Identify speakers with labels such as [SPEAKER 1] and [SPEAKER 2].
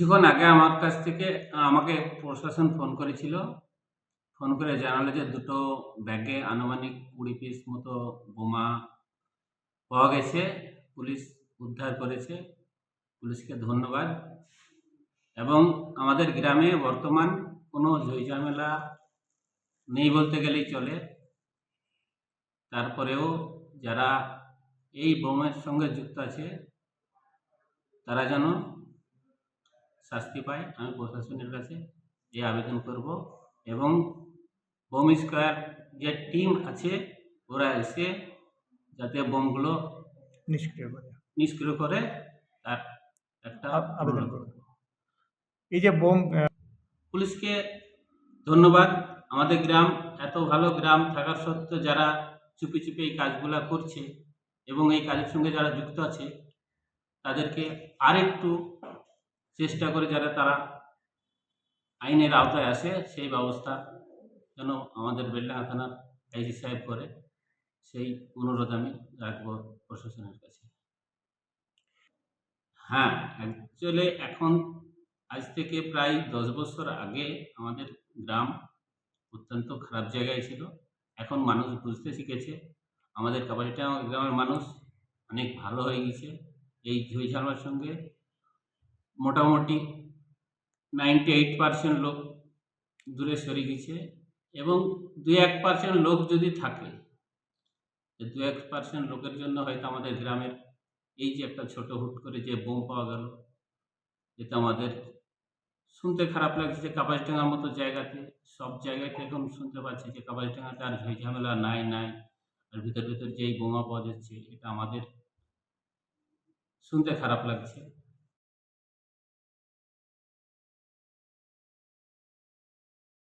[SPEAKER 1] কিছুক্ষণ আগে আমার কাছ থেকে, আমাকে প্রশাসন ফোন করেছিল। ফোন করে জানালো যে দুটো ব্যাগে আনুমানিক কুড়ি পিস মতো বোমা পাওয়া গেছে। পুলিশ উদ্ধার করেছে। পুলিশকে ধন্যবাদ। এবং আমাদের গ্রামে বর্তমান কোনো ঝামেলা নেই বলতে গেলেই চলে। তারপরেও যারা এই বোমের সঙ্গে যুক্ত আছে, তারা যেন শাস্তি পায় আমি প্রশাসনের কাছে এই আবেদন করব এবং বোম স্কোয়ার যে টিম আছে ওরা এসে যাতে বোমগুলো
[SPEAKER 2] নিষ্ক্রিয় করে।
[SPEAKER 1] নিষ্ক্রিয় করে তার একটা
[SPEAKER 2] আবেদন করুন এই যে বোম
[SPEAKER 1] পুলিশকে ধন্যবাদ। আমাদের গ্রাম এত ভালো গ্রাম থাকার সত্ত্বেও যারা চুপি চুপি এই কাজগুলো করছে এবং এই কাজের সঙ্গে যারা যুক্ত আছে তাদেরকে আরেকটু চেষ্টা করে যারা তারা আইনের আওতায় আসে, সেই ব্যবস্থা যেন আমাদের বেলডাঙ্গা থানার আইজি সাহেব করে, সেই অনুরোধ আমি রাখব প্রশাসনের কাছে। হ্যাঁ অ্যাকচুয়ালি এখন আজ থেকে প্রায় দশ বছর আগে আমাদের গ্রাম অত্যন্ত খারাপ জায়গায় ছিল। এখন মানুষ বুঝতে শিখেছে, আমাদের কাবাডিটা গ্রামের মানুষ, অনেক ভালো হয়ে গেছে। এই ঝুই ঝামেলার সঙ্গে মোটামুটি নাইনটি এইট পার্সেন্ট লোক দূরে সরে গেছে এবং দু এক পার্সেন্ট লোক যদি থাকে দু এক পার্সেন্ট লোকের জন্য হয়তো আমাদের গ্রামের এই যে একটা ছোট হুট করে যে বোম পাওয়া গেল এটা আমাদের শুনতে খারাপ লাগছে যে কাপাসডাঙ্গার মতো জায়গাতে, সব জায়গাতে এখন শুনতে পাচ্ছি যে কাপাসডাঙ্গাতে আর ঝামেলা নাই নাই। আর ভিতর ভিতর যেই বোমা পাওয়া যাচ্ছে, এটা আমাদের শুনতে খারাপ লাগছে।